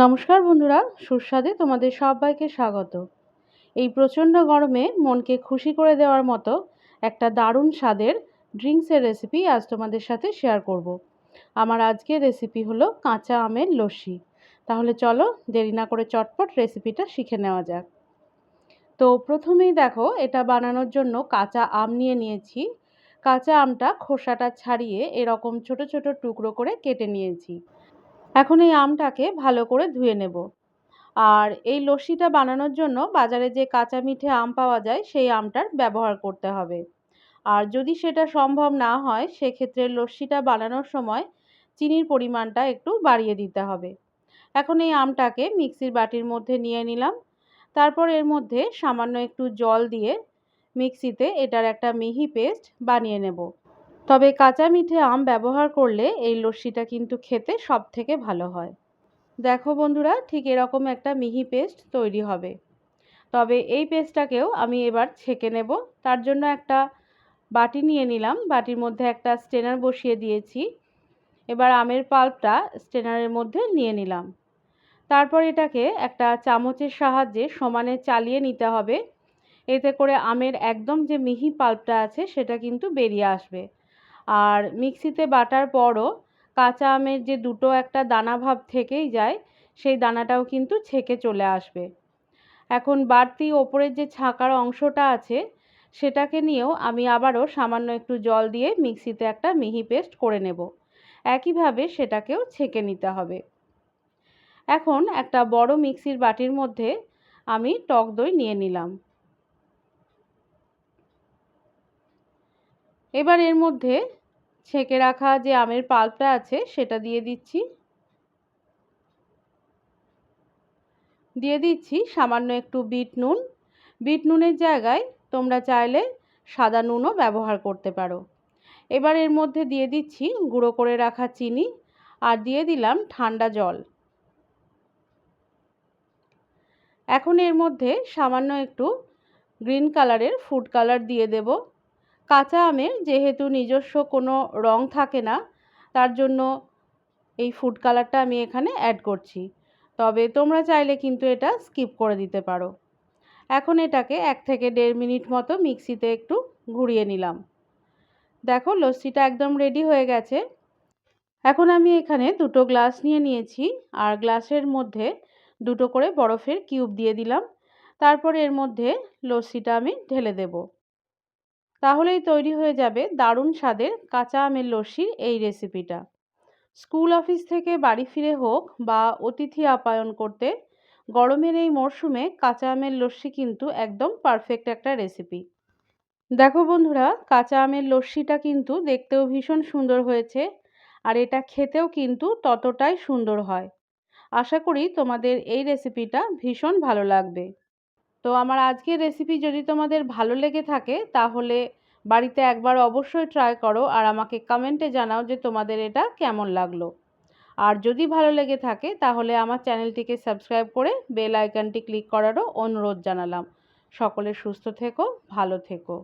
নমস্কার বন্ধুরা, সুস্বাদে তোমাদের সবাইকে স্বাগত। এই প্রচণ্ড গরমে মনকে খুশি করে দেওয়ার মতো একটা দারুণ স্বাদের ড্রিঙ্কসের রেসিপি আজ তোমাদের সাথে শেয়ার করব। আমার আজকের রেসিপি হলো কাঁচা আমের লস্যি। তাহলে চলো দেরি না করে চটপট রেসিপিটা শিখে নেওয়া যাক। তো প্রথমেই দেখো, এটা বানানোর জন্য কাঁচা আম নিয়ে নিয়েছি। কাঁচা আমটা খোসাটা ছাড়িয়ে এরকম ছোট ছোট টুকরো করে কেটে নিয়েছি। এখন এই আমটাকে ভালো করে ধুয়ে নেব। আর এই লস্যিটা বানানোর জন্য বাজারে যে কাঁচা মিঠে আম পাওয়া যায়, সেই আমটার ব্যবহার করতে হবে। আর যদি সেটা সম্ভব না হয়, সেক্ষেত্রে লস্যিটা বানানোর সময় চিনির পরিমাণটা একটু বাড়িয়ে দিতে হবে। এখন এই আমটাকে মিক্সির বাটির মধ্যে নিয়ে নিলাম। তারপর এর মধ্যে সামান্য একটু জল দিয়ে মিক্সিতে এটার একটা মিহি পেস্ট বানিয়ে নেব। তবে কাঁচা মিঠে আম ব্যবহার করলে এই লস্যিটা কিন্তু খেতে সব থেকে ভালো হয়। দেখো বন্ধুরা, ঠিক এরকম একটা মিহি পেস্ট তৈরি হবে। তবে এই পেস্টটাকেও আমি এবার ছেঁকে নেব। তার জন্য একটা বাটি নিয়ে নিলাম। বাটির মধ্যে একটা স্টেনার বসিয়ে দিয়েছি। এবার আমের পাল্পটা স্টেনারের মধ্যে নিয়ে নিলাম। তারপর এটাকে একটা চামচের সাহায্যে সমানে চালিয়ে নিতে হবে। এতে করে আমের একদম যে মিহি পাল্পটা আছে সেটা কিন্তু বেরিয়ে আসবে। আর মিক্সিতে বাটার পরও কাঁচা আমের যে দুটো একটা দানা ভাব থেকেই যায়, সেই দানাটাও কিন্তু ছেঁকে চলে আসবে। এখন বাড়তি ওপরের যে ছাকার অংশটা আছে, সেটাকে নিয়েও আমি আবারও সামান্য একটু জল দিয়ে মিক্সিতে একটা মিহি পেস্ট করে নেব। একইভাবে সেটাকেও ছেঁকে নিতে হবে। এখন একটা বড় মিক্সির বাটির মধ্যে আমি টক দই নিয়ে নিলাম। এবার এর মধ্যে ছেঁকে রাখা যে আমের পাল্পটা আছে, সেটা দিয়ে দিচ্ছি। দিয়ে দিচ্ছি সামান্য একটু বিট নুন। বিট নুনের জায়গায় তোমরা চাইলে সাদা নুনও ব্যবহার করতে পারো। এবার এর মধ্যে দিয়ে দিচ্ছি গুঁড়ো করে রাখা চিনি আর দিয়ে দিলাম ঠান্ডা জল। এখন এর মধ্যে সামান্য একটু গ্রিন কালারের ফুড কালার দিয়ে দেবো। কাঁচা আমের যেহেতু নিজস্ব কোনো রং থাকে না, তার জন্য এই ফুড কালারটা আমি এখানে অ্যাড করছি। তবে তোমরা চাইলে কিন্তু এটা স্কিপ করে দিতে পারো। এখন এটাকে এক থেকে দেড় মিনিট মতো মিক্সিতে একটু ঘুরিয়ে নিলাম। দেখো, লস্যিটা একদম রেডি হয়ে গেছে। এখন আমি এখানে দুটো গ্লাস নিয়ে নিয়েছি, আর গ্লাসের মধ্যে দুটো করে বরফের কিউব দিয়ে দিলাম। তারপর এর মধ্যে লস্যিটা আমি ঢেলে দেবো। তাহলেই তৈরি হয়ে যাবে দারুণ স্বাদের কাঁচা আমের লস্যির এই রেসিপিটা। স্কুল অফিস থেকে বাড়ি ফিরে হোক বা অতিথি আপ্যায়ন করতে, গরমের এই মরশুমে কাঁচা আমের লস্যি কিন্তু একদম পারফেক্ট একটা রেসিপি দেখো বন্ধুরা, কাঁচা আমের লস্যিটা কিন্তু দেখতেও ভীষণ সুন্দর হয়েছে আর এটা খেতেও কিন্তু ততটাই সুন্দর হয়। আশা করি তোমাদের এই রেসিপিটা ভীষণ ভালো লাগবে। তো আমার আজকের রেসিপি যদি তোমাদের ভালো লেগে থাকে, তাহলে বাড়িতে একবার অবশ্যই ট্রাই করো আর আমাকে কমেন্টে জানাও যে তোমাদের এটা কেমন লাগল। আর যদি ভালো লেগে থাকে, তাহলে আমার চ্যানেলটিকে সাবস্ক্রাইব করে বেল আইকনটি ক্লিক করারও অনুরোধ জানালাম। সকলে সুস্থ থেকো, ভালো থেকো।